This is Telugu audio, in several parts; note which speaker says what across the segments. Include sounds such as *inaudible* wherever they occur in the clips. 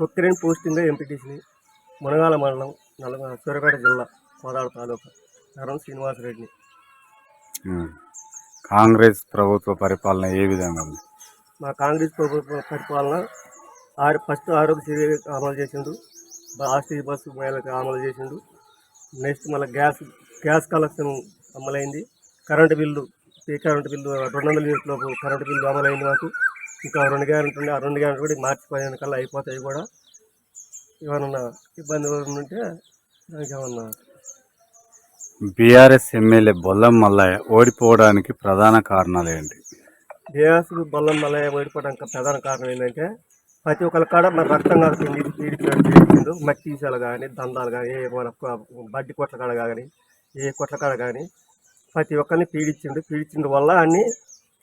Speaker 1: కొక్కిరేని పోస్టింగ్ ఎంపీటీసీని మునగాల మండలం నల్గొండ సూర్యాపేట జిల్లా కోదాడ తాలూకా నరం శ్రీనివాసరెడ్డిని.
Speaker 2: కాంగ్రెస్ ప్రభుత్వ పరిపాలన ఏ విధంగా ఉంది?
Speaker 1: మా కాంగ్రెస్ ప్రభుత్వ పరిపాలన ఆరు ఫస్ట్ ఆరోగ్యశ్రీ అమలు చేసిండు ఆర్టీసీ బస్సు మహిళలకు అమలు చేసిండు. నెక్స్ట్ మళ్ళీ గ్యాస్ గ్యాస్ కలెక్షన్ అమలైంది. కరెంటు బిల్లు ఈ కరెంటు బిల్లు రెండు వందల యూనిట్ల లోపు కరెంటు బిల్లు అమలైంది మాకు. ఇంకా రెండు గ్యారెంటీ ఉండే ఆ రెండు గ్యారెంటీ కూడా మార్చి పదిహేను కల్లా అయిపోతాయి కూడా. ఏమన్నా ఇబ్బంది ఉంటే దానికి ఏమన్నా
Speaker 2: బీఆర్ఎస్ ఎమ్మెల్యే బొల్లం మల్లయ్య ఓడిపోవడానికి ప్రధాన కారణాలు ఏంటి?
Speaker 1: గ్యాస్ బల్లం మళ్ళీ ఓడిపోవడానికి ప్రధాన కారణం ఏంటంటే ప్రతి ఒక్కరి కాడ మన రక్తం కాకుండా ఇది పీడించిండు మట్టి ఈసాలు కానీ దందాలు కానీ ఏ మన బడ్డి కొట్ల కాడ కానీ ఏ కొట్ల కాడ కానీ ప్రతి ఒక్కరిని పీడించిండు. పీడించిన వల్ల అన్ని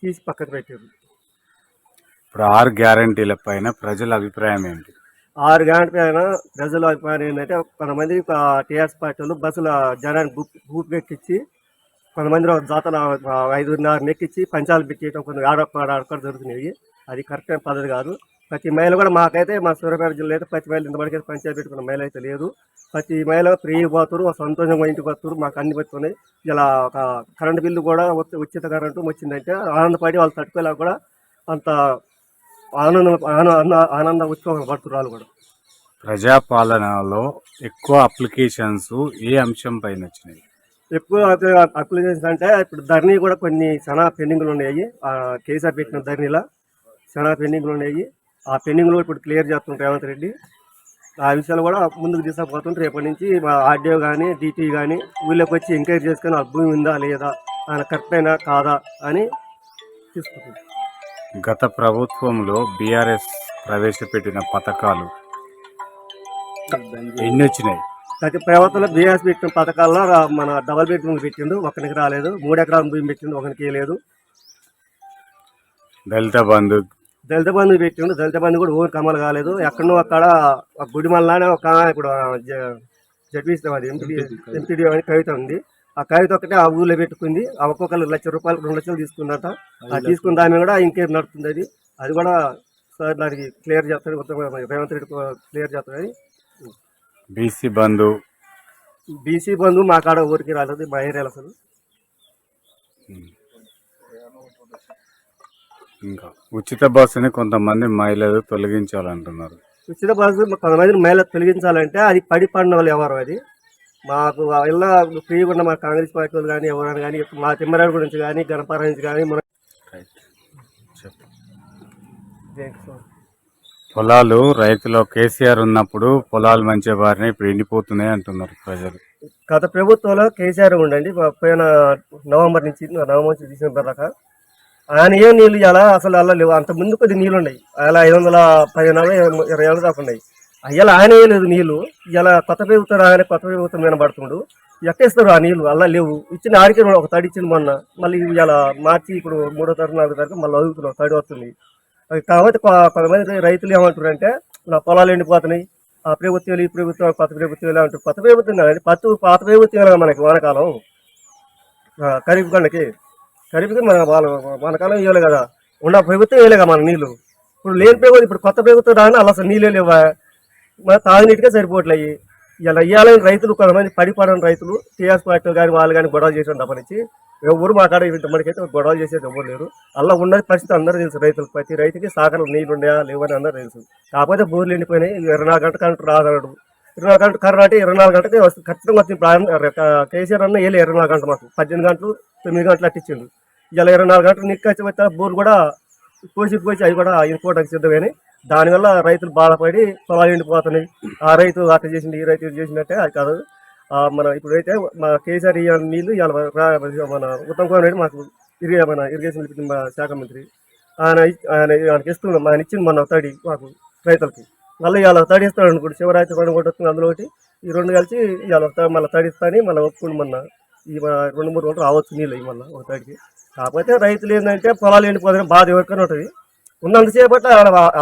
Speaker 1: తీసి పక్కకు పెట్టారు
Speaker 2: ఇప్పుడు ఆరు గ్యారంటీల పైన ప్రజల అభిప్రాయం ఏంటి?
Speaker 1: ఆరు గంటల పైన ప్రజల అభిప్రాయం ఏంటంటే కొంతమంది టీఆర్ఎస్ పార్టీ వాళ్ళు బస్సుల జనాన్ని బుక్ ఎక్కించి కొంతమంది జాతర ఐదున్నర ఎక్కించి పంచాలు పెట్టేయడం కొన్ని ఆడొక్క ఆడొక్క జరుగుతున్నాయి అది కరెక్ట్ పద్ధతి కాదు. ప్రతి మహిళ కూడా మాకైతే మా సూర్యాపేట జిల్లా అయితే ప్రతి మహిళ ఇంతవరకు పంచాయతీ పెట్టుకున్న మహిళ అయితే లేదు. ప్రతి మహిళ ఫ్రీ పోతారు సంతోషంగా ఇంటికి వస్తారు మాకు అన్ని పెట్టుకున్నాయి ఇలా ఒక కరెంటు బిల్లు కూడా ఉచిత- ఉచిత కరెంటు వచ్చిందంటే ఆనందపడి వాళ్ళు తట్టుకోలేక కూడా అంత ఆనందం ఆనంద ఆనంద ఉత్సవం పడుతున్నారు కూడా.
Speaker 2: ప్రజాపాలనలో ఎక్కువ అప్లికేషన్స్ ఏ అంశం పైన వచ్చినాయి?
Speaker 1: ఎక్కువ అప్లికేషన్స్ అంటే ఇప్పుడు ధరణి కూడా కొన్ని చాలా పెండింగ్లు ఉన్నాయి. ఆ కేసీఆర్ పెట్టిన ధరణిలో చాలా పెండింగ్లు ఉన్నాయి. ఆ పెండింగ్లు ఇప్పుడు క్లియర్ చేస్తున్నారు రేవంత్ రెడ్డి. ఆ విషయాలు కూడా ముందుకు తీసుకుపోతుంటే రేపటి నుంచి మా ఆర్డీఓ కానీ డిటి కానీ ఊళ్ళోకి వచ్చి ఎంక్వైరీ చేసుకొని భూమి ఉందా లేదా ఆయన కరెక్ట్ అయినా కాదా అని తీసుకుంటుంది
Speaker 2: గత ప్రభుత్వంలో బీఆర్ఎస్ ప్రవేశపెట్టిన పథకాలు ఎన్ని వచ్చినాయి?
Speaker 1: ప్రతి ప్రభుత్వంలో బీఎస్ పెట్టిన పథకాల్లో మన డబల్ బెడ్రూమ్ పెట్టిండు ఒకరికి రాలేదు. మూడు ఎకరాల భూమి పెట్టిండు ఒకరికి లేదు
Speaker 2: దళిత బంధు.
Speaker 1: దళిత బంధు పెట్టిండు దళిత బంధు కూడా ఊరికి అమలు కాలేదు. ఎక్కడో అక్కడ ఒక గుడి మళ్ళానే ఒక ఇప్పుడు జడ్పీ ఎంపీడీ అని కవిత ఉంది. ఆ కవిత ఒకటే ఆ ఊళ్ళో పెట్టుకుంది. ఆ ఒక్కొక్కరు లక్ష రూపాయలు రెండు లక్షలు తీసుకుందట. ఆ తీసుకున్న దాని కూడా ఇంకేం నడుస్తుంది అది? అది కూడా సార్ దానికి క్లియర్ చేస్తాడు మొత్తం రేవంత్ రెడ్డి క్లియర్ చేస్తాడని
Speaker 2: బీసీ బంధు.
Speaker 1: బీసీ బంధు మా కాడ ఊరికి రాలేదు మా ఏరియాలో అసలు.
Speaker 2: ఇంకా ఉచిత బస్సుని కొంతమంది మహిళలు తొలగించాలంటున్నారు.
Speaker 1: ఉచిత బస్సు కొంతమంది మహిళ తొలగించాలంటే అది పడి పడిన వాళ్ళు ఎవరు అది? మాకు ఇలా ఫ్రీగా ఉన్న మా కాంగ్రెస్ పార్టీ వాళ్ళు కానీ ఎవరైనా కానీ మా తిమ్మరాడు గురించి కానీ గణపార నుంచి కానీ మన
Speaker 2: పొలాలు రైతులు కేసీఆర్ ఉన్నప్పుడు పొలాలు మంచిగా బారినాయి ఇప్పుడు ఎండిపోతున్నాయి అంటున్నారు ప్రజలు.
Speaker 1: గత ప్రభుత్వంలో కేసీఆర్ ఉండండి పోయిన నవంబర్ నుంచి నవంబర్ నుంచి డిసెంబర్ దాకా. ఆయన ఏం నీళ్ళు ఇలా అసలు అలా లేవు. అంత ముందు కొద్ది నీళ్ళు ఉన్నాయి. అలా ఐదు వందల పదిహేను ఇరవై ఏళ్ళు దాకా ఉన్నాయి. అయ్యాల ఆయన లేదు నీళ్ళు. ఇలా కొత్త ప్రభుత్వం ఆయన కొత్త ప్రభుత్వం మీద పడుతుండు ఎక్కేస్తారు ఆ నీళ్ళు అలా లేవు. ఇచ్చిన ఆడికి ఒక తడి ఇచ్చింది మొన్న. మళ్ళీ ఇలా మార్చి ఇప్పుడు మూడో తారీఖు నాలుగో తారీఖు మళ్ళీ అదుగుతున్నాం తడి వస్తుంది. అది కాబట్టి కొంతమంది రైతులు ఏమంటారు అంటే నా పొలాలు ఎండిపోతున్నాయి. ఆ ప్రభుత్వాలు ఈ ప్రభుత్వం కొత్త ప్రభుత్వాలు అంటారు. కొత్త ప్రభుత్వం కాదండి పత్తు పాత ప్రభుత్వం కదా మనకి వానకాలం. ఖరీఫ్ కండకి. ఖరీఫ్కి మన వాళ్ళ వానకాలం ఇవ్వలే కదా. ఉన్న ప్రభుత్వం ఇవ్వలే కదా మన నీళ్ళు. ఇప్పుడు లేని ప్రభుత్వం ఇప్పుడు కొత్త ప్రభుత్వం రాని అలా అసలు నీళ్ళే లేవా? మన తాగునీటికే సరిపోవట్లయ్యి ఇలా ఇవ్వాలని రైతులు కొంతమంది పడిపడని రైతులు టీఆర్ఎస్ పార్టీ కానీ వాళ్ళు కానీ గొడవలు చేసిన తప్పనిచ్చి ఎవరు మా కాడ మనకైతే గొడవలు చేసేది ఎవరు లేరు. అలా ఉన్నది పరిస్థితి అందరూ తెలుసు రైతులకు. ప్రతి రైతుకి సాగరం నీళ్ళు ఉన్నాయా లేవని అందరూ తెలుసు. కాకపోతే బోర్లు ఎండిపోయినాయి ఇరవై నాలుగు గంటల కరెంట్ రాదనడు ఇరవై నాలుగు గంటలు కరెంట్ అంటే ఇరవై నాలుగు గంటలకి వస్తుంది ఖచ్చితంగా వచ్చింది ఇప్పుడు కేసీఆర్ అన్న వెళ్ళి ఇరవై నాలుగు గంటలు మాకు. పద్దెనిమిది గంటలు తొమ్మిది గంటలు అట్టించిండు ఇలా ఇరవై నాలుగు గంటలు నిక్కచ్చి వచ్చా బోర్ కూడా కోసి పోసి అవి కూడా ఇంకోటికి సిద్ధమని దానివల్ల రైతులు బాధపడి పొలాలు ఎండిపోతున్నాయి. ఆ రైతు అట్లా చేసింది ఈ రైతు ఇది అది కాదు. మన ఇప్పుడైతే మా కేసీఆర్ ఇయ్యాల నీళ్ళు ఇవాళ మన ఉత్తమ్ కుమార్ రెడ్డి మాకు ఇరిగే మన ఇరిగేషన్ మా శాఖ మంత్రి. ఆయన ఆయన ఆయనకి ఇస్తున్నాం ఆయన ఇచ్చింది మన తడి మాకు రైతులకి. మళ్ళీ ఇవాళ తడి ఇస్తాడు అనుకోండి శివరాత్రి పండుగ ఒకటి వస్తుంది అందులో ఒకటి. ఈ రెండు కలిసి ఇవాళ మళ్ళీ తడి ఇస్తాని మళ్ళీ ఒప్పుకుని మొన్న. ఈ మన రెండు మూడు రోజులు రావచ్చు నీళ్ళు మళ్ళీ ఒక తడికి. కాకపోతే రైతులు ఏంటంటే పొలాలు ఎండిపోతే బాధ ఎవరికైనా ఉంటుంది. ఉన్నంతసేపట్ల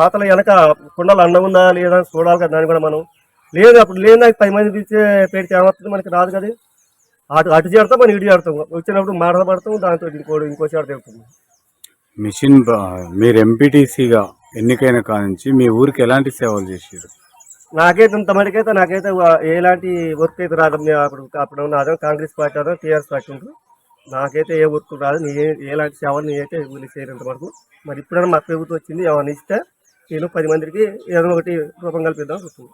Speaker 1: ఆతల వెనక కుండలు అన్నం ఉందా లేదా అని చూడాలి కదా దాన్ని కూడా మనం. లేదు అప్పుడు లేదా పది మంది పిలిచి పెడితే ఏమవుతుంది మనకి రాదు కదా. అటు అటు చేడతాం మనం ఇటు చేడతాం వచ్చినప్పుడు మాటలు పడతాం దాంతో ఇంకోటి ఇంకో చేడ తెగుతుంది
Speaker 2: మిషన్ మీరు ఎంపీటీసీగా ఎన్నికైన కానుంచి మీ ఊరికి ఎలాంటి సేవలు చేసారు
Speaker 1: నాకైతే ఇంత మటుకైతే నాకైతే ఎలాంటి వర్క్ అయితే రాదు. అప్పుడు అప్పుడు కాంగ్రెస్ పార్టీ అదో టీఆర్ఎస్ పార్టీ ఉంటుంది నాకైతే ఏ వర్క్ రాదు నీ ఎలాంటి సేవలు నేనైతే ఊళ్ళో చేయనంత వరకు. మరి ఇప్పుడైనా మా ప్రభుత్వం వచ్చింది ఏమైనా ఇస్తే నేను పది మందికి ఏదో ఒకటి రూపం కల్పిద్దాం చూస్తుంది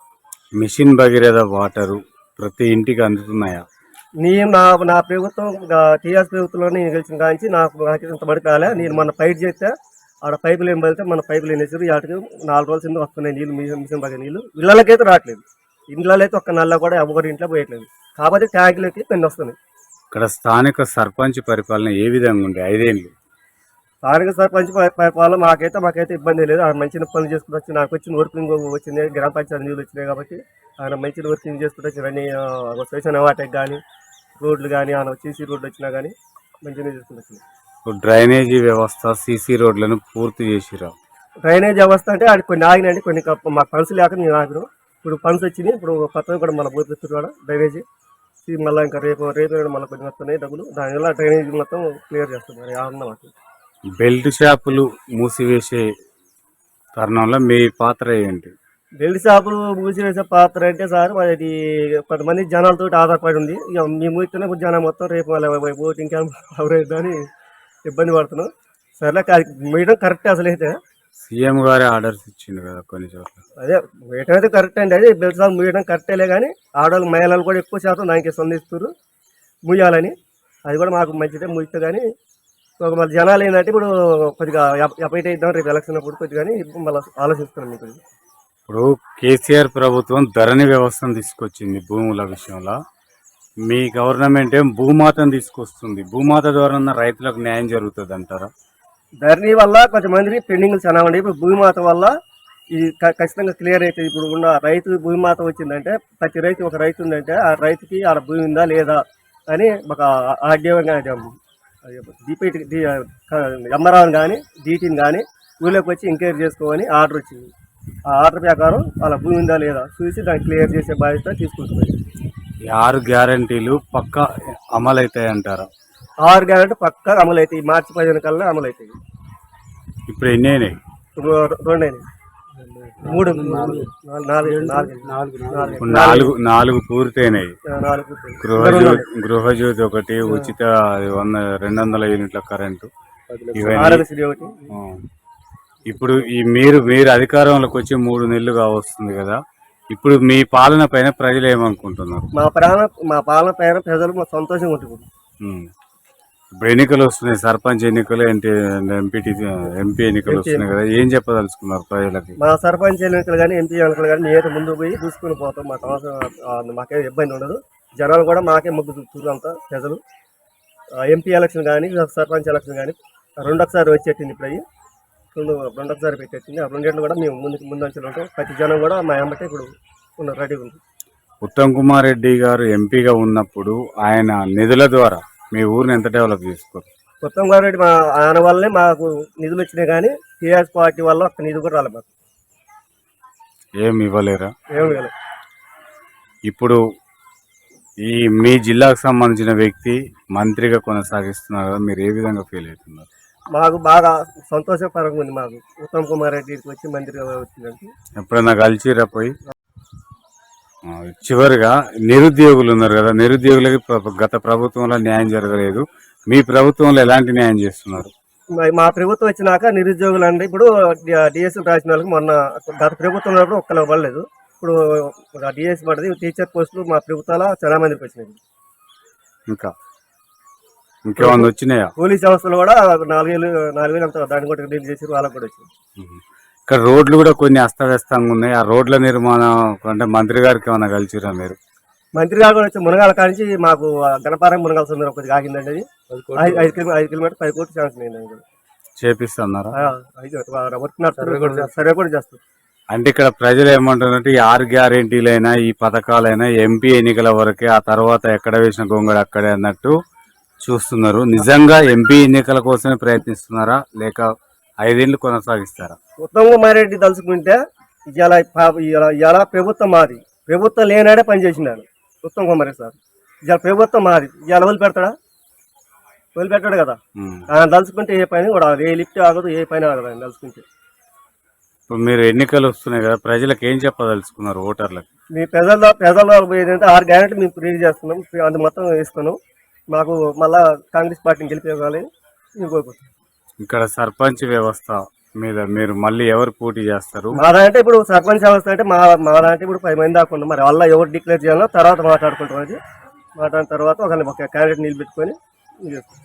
Speaker 2: మిషన్ భగీరథ వాటరు ప్రతి ఇంటికి అందుతున్నాయా?
Speaker 1: నేను నా నా ప్రభుత్వం టీఆర్ఎస్ ప్రభుత్వంలో నేను గెలిచిన కాంచి నాకు నాకు ఇంత మటుకు రాలే. నేను మన ఫైట్ చేస్తే ఆడ పైపులు ఏం వెళ్తే మన పైపులు ఏం వేసారు వాటికి నాలుగు రోజుల కింద వస్తున్నాయి నీళ్ళు మిషన్ బాగా నీళ్ళు. ఇళ్ళకైతే రావట్లేదు. ఇంట్లో అయితే ఒక్క నల్ల కూడా ఎవరి ఇంట్లో పోయట్లేదు. కాబట్టి ట్యాంకులకి పెన్ను వస్తున్నాయి.
Speaker 2: ఇక్కడ స్థానిక సర్పంచ్ పరిపాలన ఏ విధంగా ఉండే ఐదేళ్ళు.
Speaker 1: స్థానిక సర్పంచ్ పరిపాలన మాకైతే మాకైతే ఇబ్బంది లేదు. ఆయన మంచి పనులు చేసుకుని వచ్చి నాకు వచ్చిన వర్కింగ్ వచ్చింది. గ్రామ పంచాయతీ నిధులు వచ్చినాయి కాబట్టి ఆయన మంచి వర్కింగ్ చేసుకుంటూ వచ్చి అన్ని స్టేషన్ వాటికి కానీ రోడ్లు కానీ ఆయన సీసీ రోడ్లు వచ్చినా కానీ మంచిగా చేసుకుంటూ వచ్చింది.
Speaker 2: ఇప్పుడు డ్రైనేజీ వ్యవస్థ సీసీ రోడ్లను పూర్తి చేసిరా?
Speaker 1: డ్రైనేజ్ వ్యవస్థ అంటే అది కొన్ని ఆగినాయండి. కొన్ని మాకు ఫండ్స్ లేక మేము ఆగినాం. ఇప్పుడు ఫండ్స్ వచ్చినాయి. ఇప్పుడు కొత్తగా కూడా పోతున్నారు కూడా డ్రైనేజీ. ఇది మళ్ళీ ఇంకా రేపు రేపు మళ్ళీ కొన్ని వస్తున్నాయి డబ్బులు. దానివల్ల డ్రైనేజ్ మొత్తం క్లియర్ చేస్తున్నారు అన్నమాట
Speaker 2: బెల్ట్ షాపులు మూసివేసే తరుణంలో మీ పాత్ర ఏంటి?
Speaker 1: బెల్ట్ షాపులు మూసివేసే పాత్ర అంటే సార్ అది కొంతమంది జనాలతో ఆధారపడి ఉంది. ఇక మేము ఇప్పుడు జనం మొత్తం రేపు మళ్ళీ ఓటింగ్ క్యాంప్ *laughs* అవరైద్దని ఇబ్బంది పడుతున్నాం. సర్లే మీయడం కరెక్ట్ అసలు అయితే
Speaker 2: సీఎం గారే ఆర్డర్స్ ఇచ్చిండు కదా కొన్ని చోట్ల.
Speaker 1: అదే వేయటం అయితే కరెక్ట్ అండి. అదే బెల్ట్ షాప్ మూయడం కరెక్టేలే కానీ ఆడవాళ్ళు మహిళలు కూడా ఎక్కువ శాతం దానికి స్పందిస్తారు మూయాలని అది కూడా మాకు మంచిదే మూయితే కానీ ఒక మళ్ళీ జనాలు ఏంటంటే ఇప్పుడు కొద్దిగా ఎపైట్ అయిద్దాం రేపు ఎలక్షన్ అప్పుడు కొద్దిగా ఇప్పుడు మళ్ళీ ఆలోచిస్తున్నాం మీకు.
Speaker 2: ఇప్పుడు కేసీఆర్ ప్రభుత్వం ధరణి వ్యవస్థను తీసుకొచ్చింది భూముల విషయంలో. మీ గవర్నమెంట్ ఏం భూమాతను తీసుకొస్తుంది? భూమాత ద్వారా ఉన్న రైతులకు న్యాయం జరుగుతుంది అంటారా
Speaker 1: ధరణి వల్ల కొంతమంది పెండింగ్లు చాలా ఉన్నాయి ఇప్పుడు భూమాత వల్ల ఇది ఖచ్చితంగా క్లియర్ అవుతుంది ఇప్పుడు ఉన్న రైతు భూమాత వచ్చిందంటే ప్రతి రైతు ఒక రైతు ఉందంటే ఆ రైతుకి ఆడ భూమి ఉందా లేదా అని ఒక ఆర్డీఓ డిపిటి ఎంఆర్ఆర్ని కానీ డీటీని కానీ ఊళ్ళోకి వచ్చి ఎంక్వైరీ చేసుకోమని ఆర్డర్ వచ్చింది. ఆ ఆర్డర్ ప్రకారం వాళ్ళ భూమి ఉందా లేదా చూసి దాన్ని క్లియర్ చేసే బాధ్యత తీసుకుంటుంది
Speaker 2: ఆరు గ్యారంటీలు పక్కా అమలు అంటారు
Speaker 1: ఆరు గ్యారెంటీ పక్కా అమలు అవుతాయి మార్చి పదిహేను కల్లా అమలు అవుతాయి
Speaker 2: ఇప్పుడు ఎన్ని అయినాయి?
Speaker 1: ఇప్పుడు రెండు అయినాయి. మూడు నాలుగు నాలుగు
Speaker 2: పూర్తయినాయి. గృహజ్యోతి గృహజ్యోతి ఒకటి ఉచిత వంద రెండు వందల యూనిట్ల కరెంటు. ఇప్పుడు ఈ మీరు మీరు అధికారంలోకి వచ్చి మూడు నెలలు కావస్తుంది కదా. ఇప్పుడు మీ పాలన పైన ప్రజలు ఏమనుకుంటున్నారు?
Speaker 1: మా ప్రాణ మా పాలన పైన ప్రజలు సంతోషంగా ఉంటుంది.
Speaker 2: ఇప్పుడు ఎన్నికలు వస్తున్నాయి సర్పంచ్ ఎన్నికలు ఏంటి ఎంపీటీ ఎంపీ ఎన్నికలు వస్తున్నాయి కదా ఏం చెప్పదలుచుకున్నారు ప్రజలకి?
Speaker 1: మా సర్పంచ్ ఎన్నికలు కానీ ఎంపీ ఎన్నికలు కానీ నేత ముందు పోయి చూసుకుని పోతాం. మాకు అవసరం ఆ, మాకేం ఇబ్బంది ఉండదు. జనాలు కూడా మాకే మొగ్గు అంతా ప్రజలు. ఎంపీ ఎలక్షన్ కానీ సర్పంచ్ ఎలక్షన్ కానీ రెండు ఒకసారి వచ్చేట్టింది ఇప్పుడు అయ్యి రెండు రెండు ఒకసారి పెట్టేసింది ఆ రెండేళ్ళు కూడా మేము ముందుకు ముందు అంచెలు ఉంటాం. ప్రతి జనం కూడా మా అమ్మటే ఇప్పుడు ఉన్న రెడీగా ఉంది.
Speaker 2: ఉత్తమ్ కుమార్ రెడ్డి గారు ఎంపీగా ఉన్నప్పుడు ఆయన నిధుల ద్వారా మీ ఊరిని ఎంత డెవలప్ చేసుకోరు?
Speaker 1: ఉత్తమ్ కుమార్ రెడ్డి మా ఆయన వల్లనే మాకు నిధులు వచ్చినాయి కానీ టీఆర్ఎస్ పార్టీ వల్ల ఒక్క నిధి కూడా రాలేదు మాకు.
Speaker 2: ఏం ఇవ్వలేరా?
Speaker 1: ఏమి లేదు
Speaker 2: ఇప్పుడు ఈ మీ జిల్లాకు సంబంధించిన వ్యక్తి మంత్రిగా కొనసాగిస్తున్నారు కదా మీరు ఏ విధంగా ఫీల్ అవుతున్నారు?
Speaker 1: మాకు బాగా సంతోషకరంగా ఉంది మాకు. ఉత్తమ్ కుమార్ రెడ్డికి వచ్చి మంత్రిగా వచ్చిందంటే.
Speaker 2: ఎప్పుడన్నా కలిసిరా పోయి? చివరిగా నిరుద్యోగులు ఉన్నారు కదా నిరుద్యోగులకి గత ప్రభుత్వంలో న్యాయం జరగలేదు. మీ ప్రభుత్వంలో ఎలాంటి న్యాయం చేస్తున్నారు?
Speaker 1: మా- ప్రభుత్వం వచ్చినాక నిరుద్యోగులు అంటే ఇప్పుడు డిఎస్సీ రాసిన వాళ్ళకి మొన్న గత ప్రభుత్వం ఉన్నప్పుడు ఒక్కరు పడలేదు ఇప్పుడు డిఎస్సీ పడింది టీచర్ పోస్టులు మా ప్రభుత్వాల చాలా మందికి వచ్చినాయి.
Speaker 2: ఇంకా? ఇంకేమన్నా వచ్చినాయా?
Speaker 1: పోలీస్ వ్యవస్థలు కూడా నాలుగేళ్ళు నాలుగేళ్ళు అంత దాన్ని కూడా రిలీజ్ చేసి వాళ్ళకి కూడా వచ్చింది.
Speaker 2: ఇక్కడ రోడ్లు కూడా కొన్ని అస్తవ్యస్తంగా ఉన్నాయి. ఆ రోడ్ల నిర్మాణం అంటే మంత్రి గారికి ఏమైనా కలిసిరా మీరు?
Speaker 1: మంత్రి గారు కూడా వచ్చి మునగాల కానించి మాకు గణపారం మునగాల సుందరం కొద్దిగా ఆగిందండి అది. ఐదు ఐదు కిలోమీటర్ ఐదు కిలోమీటర్ పది కోట్లు కూడా.
Speaker 2: చేపిస్తున్నారా?
Speaker 1: సర్వే కూడా చేస్తుంది
Speaker 2: అంటే ఇక్కడ ప్రజలు ఏమంటున్నారంటే ఈ ఆరు గ్యారెంటీలైనా ఈ పథకాలైనా ఎంపీ ఎన్నికల వరకే ఆ తర్వాత ఎక్కడ వేసిన గొంగడు అక్కడే అన్నట్టు చూస్తున్నారు. నిజంగా ఎంపీ ఎన్నికల కోసమే ప్రయత్నిస్తున్నారా? లేక ఐదేళ్ళు కొనసాగిస్తారా?
Speaker 1: ఉత్తమ్ కుమార్ రెడ్డి తలుచుకుంటే ఇవాళ ప్రభుత్వం మాది. ప్రభుత్వం లేనాడే పనిచేసినాడు ఉత్తమ్ కుమార్ సార్. ఇవాళ ప్రభుత్వం మాది. ఇవాళ వదిలిపెడతాడా వదిలిపెట్టాడు కదా. ఆయన తలుచుకుంటే ఏ పని కూడా. ఏ లిఫ్ట్ ఆగదు ఏ పని ఆగదు ఆయన తలుచుకుంటే.
Speaker 2: ఇప్పుడు మీరు ఎన్నికలు వస్తున్నాయి కదా ప్రజలకు ఏం చెప్పదలుచుకున్నారు ఓటర్లకు?
Speaker 1: మీ ప్రజల్లో ప్రజల్లో ఏంటంటే ఆరు గ్యారెంటీ మేము రెడీ చేస్తున్నాం. అది మొత్తం వేసుకున్నాం మాకు మళ్ళా కాంగ్రెస్ పార్టీని గెలిపేయాలని మేము కోరుకుంటున్నాం.
Speaker 2: ఇక్కడ సర్పంచ్ వ్యవస్థ మీద మీరు మళ్ళీ ఎవరు పోటీ చేస్తారు?
Speaker 1: మా దాంట్లో ఇప్పుడు సర్పంచ్ వ్యవస్థ అంటే మా మా దాంట్లో ఇప్పుడు పది మంది దాకా మరి వాళ్ళ ఎవరు డిక్లేర్ చేయాలో తర్వాత మాట్లాడుకుంటాం. అది మాట్లాడిన తర్వాత ఒక ఒక క్యాండిడేట్ నిలబెట్టుకొని చేస్తాం.